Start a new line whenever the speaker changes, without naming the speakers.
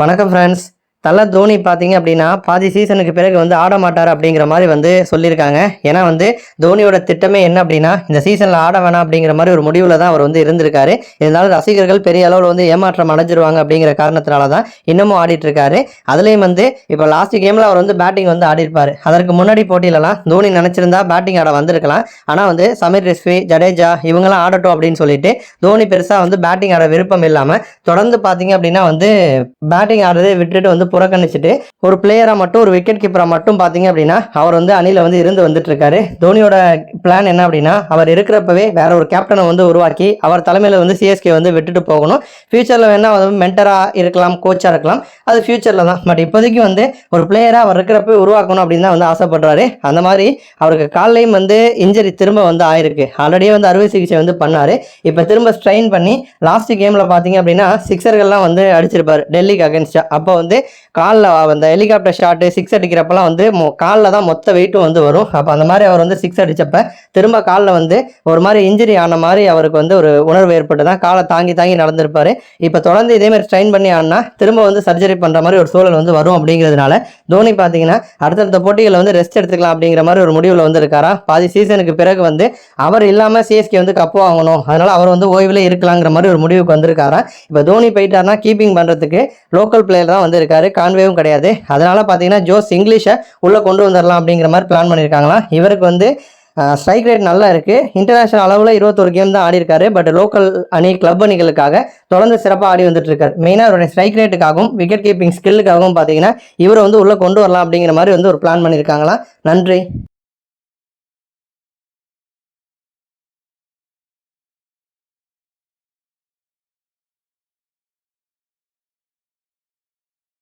வணக்கம் ஃப்ரெண்ட்ஸ் தல தோனி பார்த்தீங்க அப்படின்னா பாதி சீசனுக்கு பிறகு வந்து ஆட மாட்டார் அப்படிங்கிற மாதிரி வந்து சொல்லியிருக்காங்க. ஏன்னா வந்து தோனியோட திட்டமே என்ன அப்படின்னா இந்த சீசனில் ஆட வேணாம் அப்படிங்கிற மாதிரி ஒரு முடிவில் தான் அவர் வந்து இருந்திருக்காரு. இருந்தாலும் ரசிகர்கள் பெரிய அளவில் வந்து ஏமாற்றம் அடைஞ்சிருவாங்க அப்படிங்கிற காரணத்தினால தான் இன்னமும் ஆடிட்டு இருக்காரு அதுலேயும் வந்து இப்போ லாஸ்ட் கேமில் அவர் வந்து பேட்டிங் வந்து ஆடிருப்பார் அதற்கு முன்னாடி போட்டியிலலாம் தோனி நினச்சிருந்தா பேட்டிங் ஆட வந்திருக்கலாம். ஆனால் வந்து சமீர் ரிஸ்வி ஜடேஜா இவங்கெல்லாம் ஆடட்டும் அப்படின்னு சொல்லிட்டு தோனி பெருசாக வந்து பேட்டிங் ஆட விருப்பம் இல்லாமல் தொடர்ந்து பார்த்தீங்க அப்படின்னா வந்து பேட்டிங் ஆடுறதை விட்டுட்டு வந்து புறக்கணிச்சிட்டு ஒரு பிளேயராக மட்டும் ஒரு விக்கெட் கீப்பராக மட்டும் பார்த்தீங்க அப்படின்னா அவர் வந்து அணியில் வந்து இருந்து வந்துட்டு இருக்காரு தோனியோட பிளான் என்ன அப்படின்னா அவர் இருக்கிறப்பவே வேற ஒரு கேப்டனை வந்து உருவாக்கி அவர் தலைமையில் வந்து சிஎஸ்கே வந்து விட்டுட்டு போகணும். ஃபியூச்சரில் வேணால் வந்து மென்டராக இருக்கலாம் கோச்சாக இருக்கலாம். அது ஃபியூச்சரில் தான். பட் இப்போதைக்கு வந்து ஒரு பிளேயராக அவர் இருக்கிறப்ப உருவாக்கணும் அப்படின்னு தான் வந்து ஆசைப்படுறாரு. அந்த மாதிரி அவருக்கு காலையும் வந்து இன்ஜரி திரும்ப வந்து ஆயிருக்கு. ஆல்ரெடியே வந்து அறுவை சிகிச்சை வந்து பண்ணாரு. இப்போ திரும்ப ஸ்ட்ரெயின் பண்ணி லாஸ்ட் கேமில் பார்த்தீங்க அப்படின்னா சிக்ஸர்கள்லாம் வந்து அடிச்சிருப்பாரு டெல்லிக்கு அகேன்ஸ்டாக அப்போ வந்து காலில் அந்த ஹெலிகாப்டர் ஷாட்டு சிக்ஸ் அடிக்கிறப்பெல்லாம் வந்து காலில் தான் மொத்த வெயிட்டும் வந்து வரும். அப்போ அந்த மாதிரி அவர் வந்து சிக்ஸ் அடித்தப்ப திரும்ப காலில் வந்து ஒரு மாதிரி இன்ஜுரி ஆன மாதிரி அவருக்கு வந்து ஒரு உணர்வு ஏற்பட்டு தான் காலை தாங்கி தாங்கி நடந்திருப்பாரு. இப்போ தொடர்ந்து இதேமாதிரி ஸ்ட்ரெயின் பண்ணி ஆடினா திரும்ப வந்து சர்ஜரி பண்ணுற மாதிரி ஒரு சூழல் வந்து வரும் அப்படிங்கிறதுனால தோனி பார்த்தீங்கன்னா அடுத்தடுத்த போட்டிகளில் வந்து ரெஸ்ட் எடுத்துக்கலாம் அப்படிங்கிற மாதிரி ஒரு முடிவில் வந்து இருக்காரா? பாதி சீசனுக்கு பிறகு வந்து அவர் இல்லாமல் சிஎஸ்கே வந்து கப்பு வாங்கணும். அதனால அவர் வந்து ஓய்வில் இருக்கலாங்கிற மாதிரி ஒரு முடிவுக்கு வந்திருக்காரா? இப்போ தோனி போயிட்டாருன்னா கீப்பிங் பண்ணுறதுக்கு லோக்கல் பிளேயர் தான் வந்திருக்காரு கான்வேவும் கிடையாது. அதனால் பார்த்தீங்கன்னா ஜோஸ் இங்கிலீஷை உள்ளே கொண்டு வந்துடலாம் அப்படிங்கிற மாதிரி பிளான் பண்ணியிருக்காங்களாம். இவருக்கு வந்து ஸ்ட்ரைக் ரேட் நல்லா இருக்குது இன்டர்நேஷனல் அளவில் இருபத்தொரு கேம் தான் ஆடி இருக்காரு பட் லோக்கல் அணி கிளப் அணிகளுக்காக தொடர்ந்து சிறப்பாக ஆடி வந்துட்டு இருக்காரு மெயினாக அவருடைய ஸ்ட்ரைக் ரேட்டுக்காகவும் விக்கெட் கீப்பிங் ஸ்கில்லுக்காகவும் பார்த்தீங்கன்னா இவரை வந்து உள்ளே கொண்டு வரலாம் அப்படிங்கிற மாதிரி வந்து ஒரு பிளான் பண்ணியிருக்காங்களாம். நன்றி.